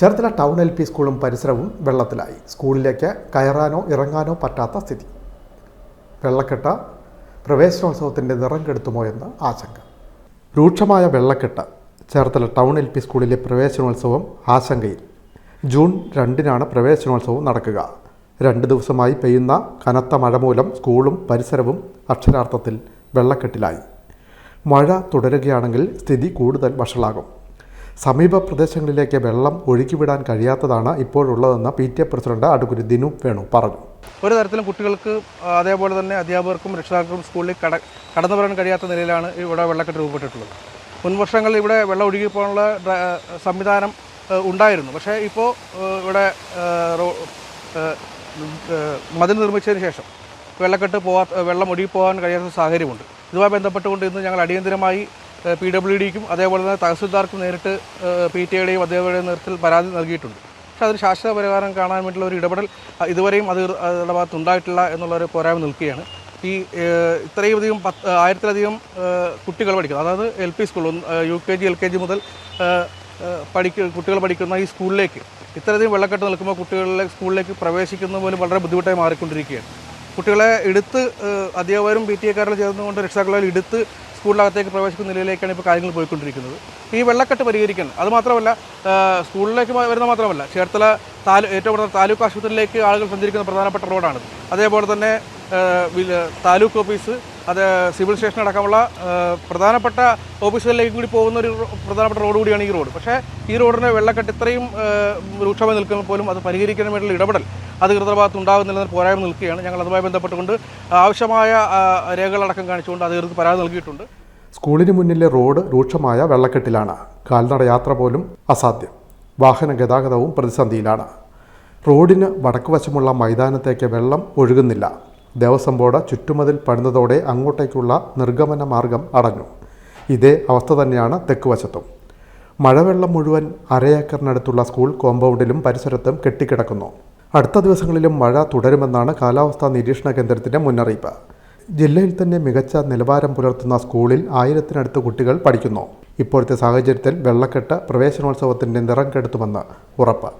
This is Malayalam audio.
ചേർത്തല ടൗൺ എൽ പി സ്കൂളും പരിസരവും വെള്ളത്തിലായി. സ്കൂളിലേക്ക് കയറാനോ ഇറങ്ങാനോ പറ്റാത്ത സ്ഥിതി. വെള്ളക്കെട്ട് പ്രവേശനോത്സവത്തിന്റെ നിറം കെടുത്തുമോ എന്ന് ആശങ്ക. രൂക്ഷമായ വെള്ളക്കെട്ട് ചേർത്തല ടൗൺ എൽ പി സ്കൂളിലെ പ്രവേശനോത്സവം ആശങ്കയിൽ. ജൂൺ രണ്ടിനാണ് പ്രവേശനോത്സവം നടക്കുക. രണ്ട് ദിവസമായി പെയ്യുന്ന കനത്ത മഴ മൂലം സ്കൂളും പരിസരവും അക്ഷരാർത്ഥത്തിൽ വെള്ളക്കെട്ടിലായി. മഴ തുടരുകയാണെങ്കിൽ സ്ഥിതി കൂടുതൽ വഷളാകും. സമീപ പ്രദേശങ്ങളിലേക്ക് വെള്ളം ഒഴുക്കിവിടാൻ കഴിയാത്തതാണ് ഇപ്പോഴുള്ളതെന്ന് പി ടി എ പ്രസിഡന്റ് അടുക്കുരി ദിനു വേണു പറഞ്ഞു. ഒരു തരത്തിലും കുട്ടികൾക്ക് അതേപോലെ തന്നെ അധ്യാപകർക്കും രക്ഷിതാക്കൾക്കും സ്കൂളിൽ കട കടന്നു വരാൻ കഴിയാത്ത നിലയിലാണ് ഇവിടെ വെള്ളക്കെട്ട് രൂപപ്പെട്ടിട്ടുള്ളത്. മുൻവർഷങ്ങളിൽ ഇവിടെ വെള്ളം ഒഴുകിപ്പോകാനുള്ള സംവിധാനം ഉണ്ടായിരുന്നു. പക്ഷേ ഇപ്പോൾ ഇവിടെ മതിൽ നിർമ്മിച്ചതിന് ശേഷം വെള്ളക്കെട്ട് പോകാത്ത വെള്ളം ഒഴുകിപ്പോകാൻ കഴിയാത്ത സാഹചര്യമുണ്ട്. ഇതുമായി ബന്ധപ്പെട്ടുകൊണ്ട് ഇന്ന് ഞങ്ങൾ അടിയന്തരമായി പി ഡബ്ല്യു ഡിക്കും അതേപോലെ തന്നെ തഹസിൽദാർക്കും നേരിട്ട് പി ടി ഐയുടെയും അധ്യാപകരുടെയും നേതൃത്വത്തിൽ പരാതി നൽകിയിട്ടുണ്ട്. പക്ഷേ അതിന് ശാശ്വത പരിഹാരം കാണാൻ വേണ്ടിയുള്ള ഒരു ഇടപെടൽ ഇതുവരെയും അത് അതിന്റെ ഭാഗത്ത് ഉണ്ടായിട്ടില്ല എന്നുള്ളൊരു പോരായ്മ നിൽക്കുകയാണ്. ഈ ഇത്രയും അധികം പത്ത് ആയിരത്തിലധികം കുട്ടികൾ പഠിക്കുന്നത് അതായത് L P school U K G L K G മുതൽ പഠിക്ക കുട്ടികൾ പഠിക്കുന്ന ഈ സ്കൂളിലേക്ക് ഇത്രയധികം വെള്ളക്കെട്ട് നിൽക്കുമ്പോൾ കുട്ടികളിലെ സ്കൂളിലേക്ക് പ്രവേശിക്കുന്ന പോലും വളരെ ബുദ്ധിമുട്ടായി മാറിക്കൊണ്ടിരിക്കുകയാണ്. കുട്ടികളെ എടുത്ത് അധ്യാപകരും പി ടി എക്കാരും ചേർന്നുകൊണ്ട് രക്ഷാക്കളെ എടുത്ത് സ്കൂളിനകത്തേക്ക് പ്രവേശിക്കുന്ന നിലയിലേക്കാണ് ഇപ്പോൾ കാര്യങ്ങൾ പോയിക്കൊണ്ടിരിക്കുന്നത്. ഈ വെള്ളക്കെട്ട് പരിഹരിക്കാൻ അതുമാത്രമല്ല സ്കൂളിലേക്ക് വരുന്ന മാത്രമല്ല ചേർത്തല താലൂ ഏറ്റവും കൂടുതൽ താലൂക്ക് ആശുപത്രിയിലേക്ക് ആളുകൾ സഞ്ചരിക്കുന്ന പ്രധാനപ്പെട്ട റോഡാണ് അതേപോലെ തന്നെ താലൂക്ക് ഓഫീസ് അത് സിവിൽ സ്റ്റേഷൻ അടക്കമുള്ള പ്രധാനപ്പെട്ട ഓഫീസുകളിലേക്ക് കൂടി പോകുന്ന ഒരു പ്രധാനപ്പെട്ട റോഡ് കൂടിയാണ് ഈ റോഡ്. പക്ഷേ ഈ റോഡിന്റെ വെള്ളക്കെട്ട് ഇത്രയും രൂക്ഷമായി നിൽക്കുമ്പോൾ പോലും അത് പരിഹരിക്കാൻ വേണ്ടിയുള്ള ഇടപെടൽ അധികൃതർ ഭാഗത്ത് ഉണ്ടാകുന്നില്ലെന്ന പോരായ്മ നിൽക്കുകയാണ്. ഞങ്ങൾ അതുമായി ബന്ധപ്പെട്ടുകൊണ്ട് ആവശ്യമായ രേഖകളടക്കം കാണിച്ചുകൊണ്ട് അധികൃതർക്ക് പരാതി നൽകിയിട്ടുണ്ട്. സ്കൂളിന് മുന്നിലെ റോഡ് രൂക്ഷമായ വെള്ളക്കെട്ടിലാണ്. കാൽനട യാത്ര പോലും അസാധ്യം. വാഹന ഗതാഗതവും പ്രതിസന്ധിയിലാണ്. റോഡിന് വടക്കുവശമുള്ള മൈതാനത്തേക്ക് വെള്ളം ഒഴുകുന്നില്ല. ദേവസ്വം ബോർഡ് ചുറ്റുമതിൽ പണിതതോടെ അങ്ങോട്ടേക്കുള്ള നിർഗമന മാർഗം അടഞ്ഞു. ഇതേ അവസ്ഥ തന്നെയാണ് തെക്കുവശത്തും. മഴവെള്ളം മുഴുവൻ അരയേക്കറിനടുത്തുള്ള സ്കൂൾ കോമ്പൗണ്ടിലും പരിസരത്തും കെട്ടിക്കിടക്കുന്നു. അടുത്ത ദിവസങ്ങളിലും മഴ തുടരുമെന്നാണ് കാലാവസ്ഥാ നിരീക്ഷണ കേന്ദ്രത്തിന്റെ മുന്നറിയിപ്പ്. ജില്ലയിൽ തന്നെ മികച്ച നിലവാരം പുലർത്തുന്ന സ്കൂളിൽ ആയിരത്തിനടുത്ത് കുട്ടികൾ പഠിക്കുന്നു. ഇപ്പോഴത്തെ സാഹചര്യത്തിൽ വെള്ളക്കെട്ട് പ്രവേശനോത്സവത്തിന്റെ നിറം കെടുത്തുമെന്ന് ഉറപ്പ്.